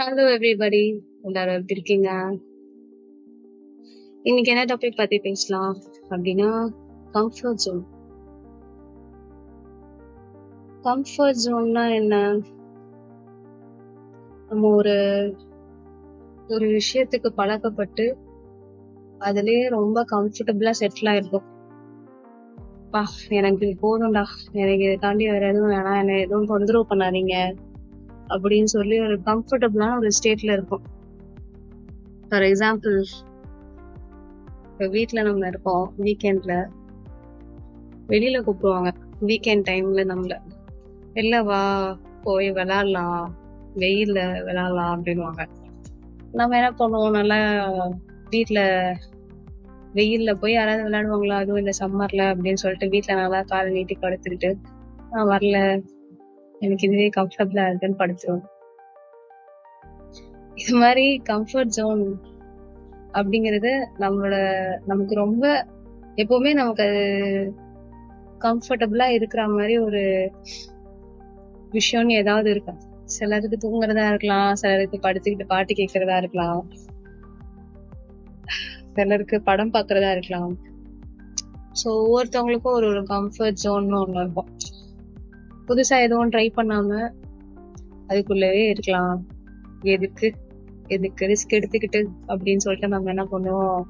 Hello everybody எல்லாரும் எப்படி இருக்கீங்க? இன்னைக்கு என்ன டாபிக் பத்தி பேசலாம்? அப்படின்னா கம்ஃபர்ட் ஜோன் கம்ஃபர்ட் ஜோன்னா என்ன? நம்ம ஒரு ஒரு விஷயத்துக்கு பழக்கப்பட்டு அதுலயே ரொம்ப கம்ஃபர்டபுளா செட்டில் ஆயிருக்கும். பா எனக்கு போதும்டா. எனக்கு இதை தாண்டி வேற எதுவும் வேணாம். என்னை எதுவும் தொந்தரவு பண்ணாதீங்க. அப்படின்னு சொல்லி ஒரு கம்ஃபர்டபுளான ஒரு ஸ்டேட்ல இருக்கும் ஃபார் எக்ஸாம்பிள் இப்போ வீட்டில் நம்ம இருக்கோம் வீக்கெண்ட்ல வெளியில கூப்பிடுவாங்க. வீக்கெண்ட் டைம்ல நம்மள. இல்லை வா போய் விளையாடலாம். வெயில்ல விளையாடலாம் அப்படின்னுவாங்க. நம்ம என்ன பண்ணுவோம்? நல்லா வீட்டில் வெயில்ல போய் யாராவது விளையாடுவாங்களா? அதுவும் இந்த சம்மர்ல அப்படின்னு சொல்லிட்டு வீட்டில் நல்லா காலை நீட்டி படுத்துக்கிட்டு நான் வரல. எனக்கு இதுவே கம்ஃபர்டபுளா இருக்குன்னு படுத்துருவோம் இது மாதிரி கம்ஃபர்ட் ஜோன் அப்படிங்கிறது நம்மளோட நமக்கு ரொம்ப எப்பவுமே நமக்கு அது கம்ஃபர்டபுளா இருக்கிற மாதிரி ஒரு விஷயம்னு ஏதாவது இருக்கும். சிலருக்கு தூங்குறதா இருக்கலாம் சிலருக்கு படுத்துக்கிட்டு பாட்டு கேட்கறதா இருக்கலாம். சிலருக்கு படம் பாக்குறதா இருக்கலாம். ஸோ ஒவ்வொருத்தவங்களுக்கும் ஒரு ஒரு கம்ஃபர்ட் ஜோன்னு ஒன்று இருக்கும். புதுசா எதுவும் ட்ரை பண்ணாம அதுக்குள்ளவே இருக்கலாம். எதுக்கு? எதுக்கு? ரிஸ்க் எடுத்துக்கிட்டு அப்படின்னு சொல்லிட்டு நம்ம என்ன பண்ணுவோம்?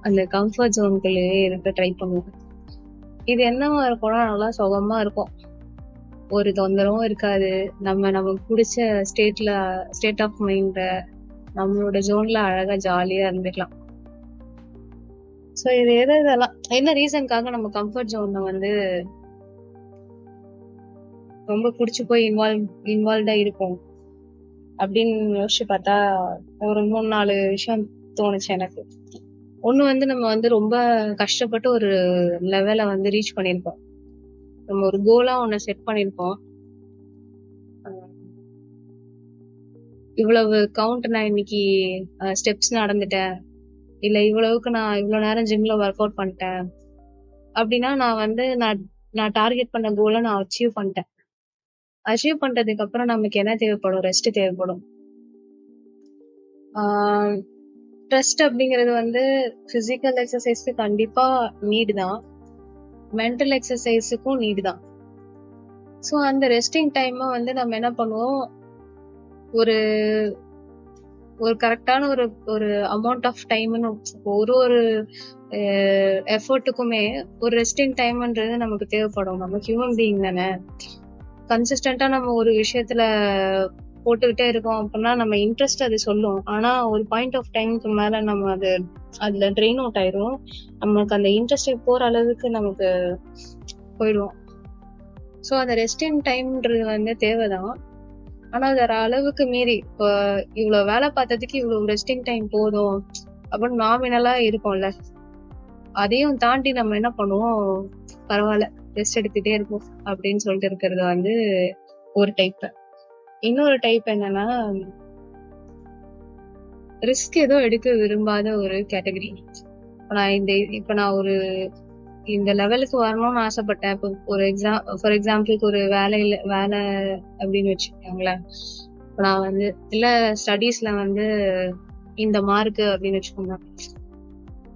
அந்த கம்ஃபர்ட் ஜோனுக்குள்ளேயே இருக்க ட்ரை பண்ணுவோம். இது என்னவா இருக்கும்னா நல்லா சுகமா இருக்கும். ஒரு தொந்தரவும் இருக்காது. நம்ம நமக்கு பிடிச்ச ஸ்டேட்ல ஸ்டேட் ஆஃப் மைண்ட நம்மளோட ஜோன்ல அழகா ஜாலியா இருந்துக்கலாம். ஸோ இது எது இதெல்லாம். என்ன ரீசன்க்காக நம்ம கம்ஃபர்ட் ஜோன்ல வந்து ரொம்ப பிடிச்சி போய் இன்வால்வ் இன்வால்வ்டா இருப்போம். அப்படின்னு யோசிச்சு பார்த்தா ஒரு மூணு நாலு விஷயம் தோணுச்சு எனக்கு. ஒண்ணு வந்து நம்ம வந்து ரொம்ப கஷ்டப்பட்டு ஒரு லெவலை வந்து ரீச் பண்ணியிருப்போம். நம்ம ஒரு கோலா ஒன்று செட் பண்ணியிருப்போம். இவ்வளவு கவுண்ட் நான் இன்னைக்கு ஸ்டெப்ஸ் நடந்துட்டேன். இல்ல இவ்வளவுக்கு நான் இவ்வளவு நேரம் ஜிம்ல ஒர்க் அவுட் பண்ணிட்டேன். அப்படின்னா நான் வந்து நான் நான் டார்கெட் பண்ண கோலை நான் அச்சீவ் பண்ணிட்டேன். அச்சீவ் பண்றதுக்கு அப்புறம் நமக்கு என்ன தேவைப்படும்? ரெஸ்ட் தேவைப்படும். ட்ரெஸ்ட் அப்படிங்கிறது வந்து பிசிக்கல் எக்ஸசைஸ்க்கு கண்டிப்பா நீடு தான் மென்டல் எக்ஸசைஸுக்கும் நீடு தான் ஸோ அந்த ரெஸ்டிங் டைமை வந்து நம்ம என்ன பண்ணுவோம்? ஒரு ஒரு கரெக்டான ஒரு ஒரு அமௌண்ட் ஆஃப் டைம்னு ஒரு ஒரு எஃபர்ட்டுக்குமே ஒரு ரெஸ்டிங் டைம்ன்றது நமக்கு தேவைப்படும். நம்ம ஹியூமன் பீயிங் தானே. கன்சிஸ்டண்டா நம்ம ஒரு விஷயத்துல போட்டுக்கிட்டே இருக்கோம் அப்படின்னா நம்ம இன்ட்ரெஸ்ட் அது சொல்லும். ஆனா ஒரு பாயிண்ட் ஆஃப் டைமுக்கு மேல நம்ம அது அதுல ட்ரெயின் அவுட் ஆயிரும். நமக்கு அந்த இன்ட்ரெஸ்டே போற அளவுக்கு நமக்கு போயிடுவோம் ஸோ அந்த ரெஸ்டிங் டைம்ன்றது வந்து தேவைதான். ஆனா அது ஒரு அளவுக்கு மீறி இப்போ இவ்வளவு வேலை பார்த்ததுக்கு இவ்வளவு ரெஸ்டிங் டைம் போதும் அப்படின்னு நாமினலா இருக்கும்ல அதையும் தாண்டி நம்ம என்ன பண்ணுவோம்? பரவாயில்ல. ரெஸ்ட் எடுத்துட்டே இருப்போம் அப்படின்னு சொல்லிட்டு இருக்கிறது வந்து ஒரு டைப் இன்னொரு டைப் என்னன்னா ரிஸ்க் எதுவும் எடுக்க விரும்பாத ஒரு கேட்டகரி நான் இந்த இப்ப நான் ஒரு இந்த லெவலுக்கு வரணும்னு ஆசைப்பட்டேன். இப்போ ஒரு எக்ஸாம் ஃபார் எக்ஸாம்பிளுக்கு ஒரு வேலையில வேலை அப்படின்னு வச்சுக்கோங்களேன். இப்போ நான் வந்து இல்ல ஸ்டடீஸ்ல வந்து இந்த மார்க் அப்படின்னு வச்சுக்கோங்க.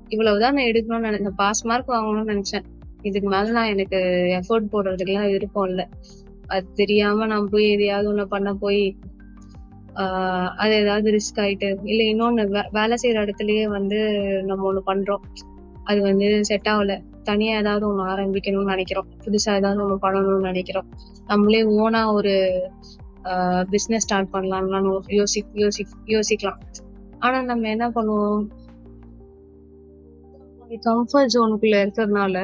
இவ்வளவுதான் நான் எடுக்கணும்னு நினைச்சேன் பாஸ் மார்க் வாங்கணும்னு நினைச்சேன். இதுக்கு மேல நான் எனக்கு எஃபோர்ட் போடுறதுக்கெல்லாம் விருப்பம் இல்லை. அது தெரியாம நான் போய் எதையாவது ஒண்ணு பண்ண போய் ஆஹ் அது ஏதாவது ரிஸ்க் ஆயிட்டு இல்ல இன்னொன்னு வேலை செய்யற இடத்துலயே வந்து நம்ம ஒண்ணு பண்றோம். அது வந்து செட் ஆகல. தனியா ஏதாவது ஒண்ணு ஆரம்பிக்கணும்னு நினைக்கிறோம். புதுசா ஏதாவது ஒண்ணு பண்ணணும்னு நினைக்கிறோம். நம்மளே ஓனா ஒரு பிசினஸ் ஸ்டார்ட் பண்ணலாம்னு யோசி யோசி யோசிக்கலாம். ஆனா நம்ம என்ன பண்ணுவோம்? கம்ஃபர்ட் ஜோனுக்குள்ள இருக்கிறதுனால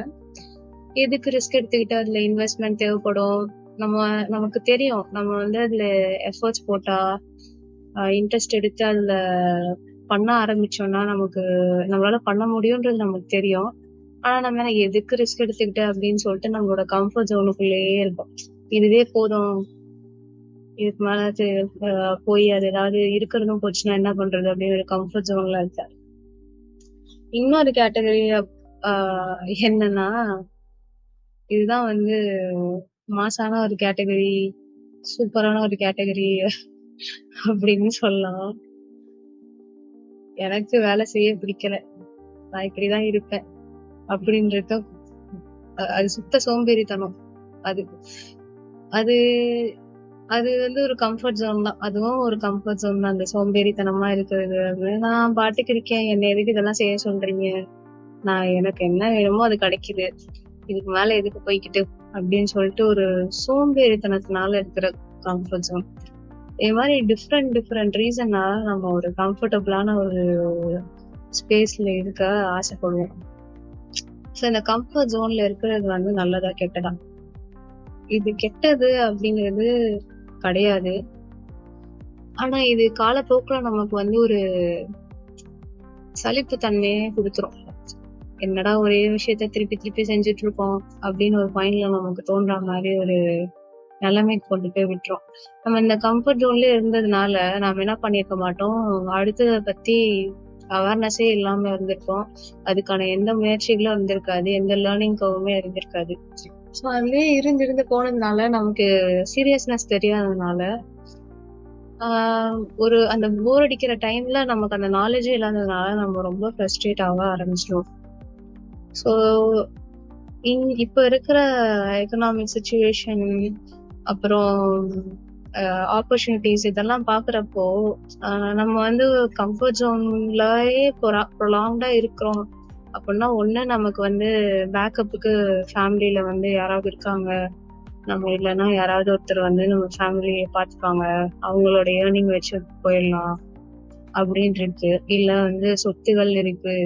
எதுக்கு ரிஸ்க் எடுத்துக்கிட்டு அதுல இன்வெஸ்ட்மெண்ட் தேவைப்படும்? நம்ம நமக்கு தெரியும். நம்ம வந்து அதுல எஃபர்ட்ஸ் போட்டா இன்ட்ரெஸ்ட் எடுத்து அதுல பண்ண ஆரம்பிச்சோம்னா நமக்கு நம்மளால பண்ண முடியும்ன்றது நமக்கு தெரியும். ஆனா நம்ம எதுக்கு ரிஸ்க் எடுத்துக்கிட்டு அப்படின்னு சொல்லிட்டு நம்மளோட கம்ஃபர்ட் ஜோனுக்குள்ளேயே இருப்போம். இதுவே போதும். இதுக்கு மேல போய் அது ஏதாவது இருக்கிறதும் போச்சுன்னா என்ன பண்றது அப்படின்னு ஒரு கம்ஃபர்ட் ஜோன்ல இருக்காரு இன்னொரு கேட்டகரி என்னன்னா இதுதான் வந்து மாசான ஒரு கேட்டகரி சூப்பரான ஒரு கேட்டகரி அப்படின்னு சொல்லலாம். எனக்கு வேலை செய்ய பிடிக்கல. நான் இப்படிதான் இருப்பேன். அப்படின்றது அது சுத்த சோம்பேறித்தனம். அது அது அது வந்து ஒரு கம்ஃபர்ட் ஜோன் தான். அதுவும் ஒரு கம்ஃபர்ட் ஜோன் தான். அந்த சோம்பேறித்தனமா இருக்கிறது. நான் பாட்டுக்கு இருக்கேன். என்ன எதுக்கு இதெல்லாம் செய்ய சொல்றீங்க? நான் எனக்கு என்ன வேணுமோ அது கிடைக்குது. இதுக்கு மேல எதுக்கு போய்க்கிட்டு அப்படின்னு சொல்லிட்டு ஒரு சோம்பேறித்தனத்தினால இருக்கிற கம்ஃபர்ட் ஜோன் இது மாதிரி டிஃப்ரெண்ட் டிஃப்ரெண்ட் ரீசன்னால நம்ம ஒரு கம்ஃபர்டபுளான ஒரு ஸ்பேஸ்ல இருக்க ஆசைப்படுவோம். ஸோ இந்த கம்ஃபர்ட் ஜோன்ல இருக்கிறது வந்து நல்லதா கெட்டதா? இது கெட்டது அப்படிங்கிறது கிடையாது. ஆனா இது காலப்போக்கில் நமக்கு வந்து ஒரு சலிப்பு தன்மையே கொடுத்துரும். என்னடா ஒரே விஷயத்த திருப்பி திருப்பி செஞ்சுட்டு இருக்கோம் அப்படின்னு ஒரு பாயிண்ட்ல நமக்கு தோன்ற மாதிரி ஒரு நிலைமைக்கு கொண்டு போய் விட்டுரும். நம்ம இந்த கம்ஃபர்ட் ஜோன்ல இருந்ததுனால நாம என்ன பண்ணிருக்க மாட்டோம்? அடுத்ததை பத்தி அவேர்னஸே இல்லாம இருந்திருக்கோம். அதுக்கான எந்த முயற்சிகளும் இருந்திருக்காது. எந்த லேர்னிங் கவுமே இருந்திருக்காது. ஸோ அதுலயே இருந்து இருந்து போனதுனால நமக்கு சீரியஸ்னஸ் தெரியாததுனால ஒரு அந்த போர் அடிக்கிற டைம்ல நமக்கு அந்த நாலேஜே இல்லாததுனால நம்ம ரொம்ப ஃப்ரஸ்ட்ரேட் ஆக ஆரம்பிச்சிடும் ஸோ இப்ப இருக்கிற எக்கனாமிக் சுச்சுவேஷன் அப்புறம் ஆப்பர்ச்சுனிட்டிஸ் இதெல்லாம் பார்க்குறப்போ நம்ம வந்து கம்ஃபர்ட் ஜோன்லயே ப்ரொலாங்டா இருக்கிறோம். அப்படின்னா ஒன்று நமக்கு வந்து பேக்கப்புக்கு ஃபேமிலியில வந்து யாராவது இருக்காங்க. நம்ம இல்லைன்னா யாராவது ஒருத்தர் வந்து நம்ம ஃபேமிலியை பார்த்துப்பாங்க அவங்களோட ஏர்னிங் வச்சு போயிடலாம். அப்படின்னு இருக்கு வந்து சொத்துகள் இருக்கு.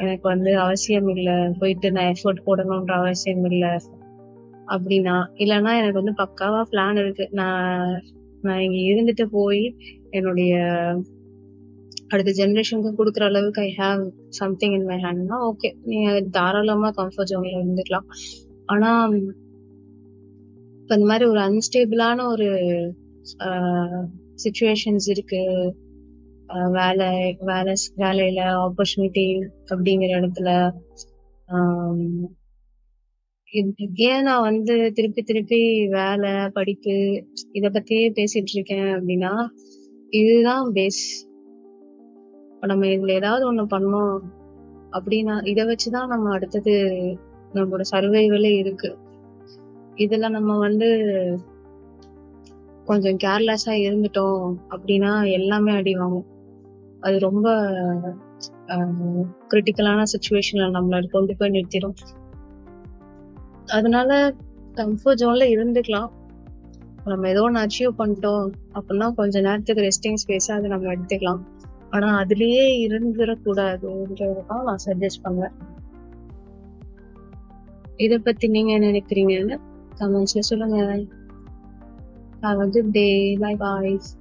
எனக்கு வந்து அவசியம் இல்ல. போயிட்டு நான் எஃபோர்ட் போடணும்ன்ற அவசியம் இல்ல. அப்படின்னா இல்லைன்னா எனக்கு வந்து பக்காவா பிளான் இருக்கு. நான் நான் இங்க இருந்துட்டு போய் என்னுடைய அடுத்த ஜென்ரேஷனுக்கு கொடுக்குற அளவுக்கு I have something in my ஹேண்ட்னா okay நீங்க தாராளமா கம்ஃபர்ட் ஜோன்ல இருந்துக்கலாம். ஆனா இப்ப இந்த மாதிரி ஒரு அன்ஸ்டேபிளான ஒரு சுச்சுவேஷன்ஸ் இருக்கு. வேலை வேலை வேலையில ஆப்பர்ச்சுனிட்டி அப்படிங்கிற இடத்துல ஆம், ஏன் நான் வந்து திருப்பி திருப்பி வேலை படிப்பு இத பத்தியே பேசிட்டு இருக்கேன் அப்படின்னா இதுதான் பேஸ் நம்ம இதுல ஏதாவது ஒண்ணு பண்ணோம் அப்படின்னா இத வச்சுதான் நம்ம அடுத்தது நம்மளோட சர்வைவலே இருக்கு. இதுல நம்ம வந்து கொஞ்சம் கேர்லெஸ்ஸா இருந்துட்டோம் அப்படின்னா எல்லாமே அடி வாங்கும். அது ரொம்ப கிரிட்டிக்கலான சுச்சுவேஷன்ல நம்மள கொண்டு போய் நிறுத்திடும் அதனால கம்ஃபர்ட் ஜோன்ல இருந்துக்கலாம் நம்ம ஏதோ ஒன்று அச்சீவ் பண்ணிட்டோம் அப்படின்னா கொஞ்ச நேரத்துக்கு ரெஸ்டிங் ஸ்பேஸா அதை நம்ம எடுத்துக்கலாம் ஆனா அதுலயே இருந்துடக்கூடாதுன்றதான் நான் சஜஸ்ட் பண்ணுவேன் இதை பத்தி நீங்க என்ன நினைக்கிறீங்க கமெண்ட்ஸ்ல சொல்லுங்க Have a good day. Bye bye.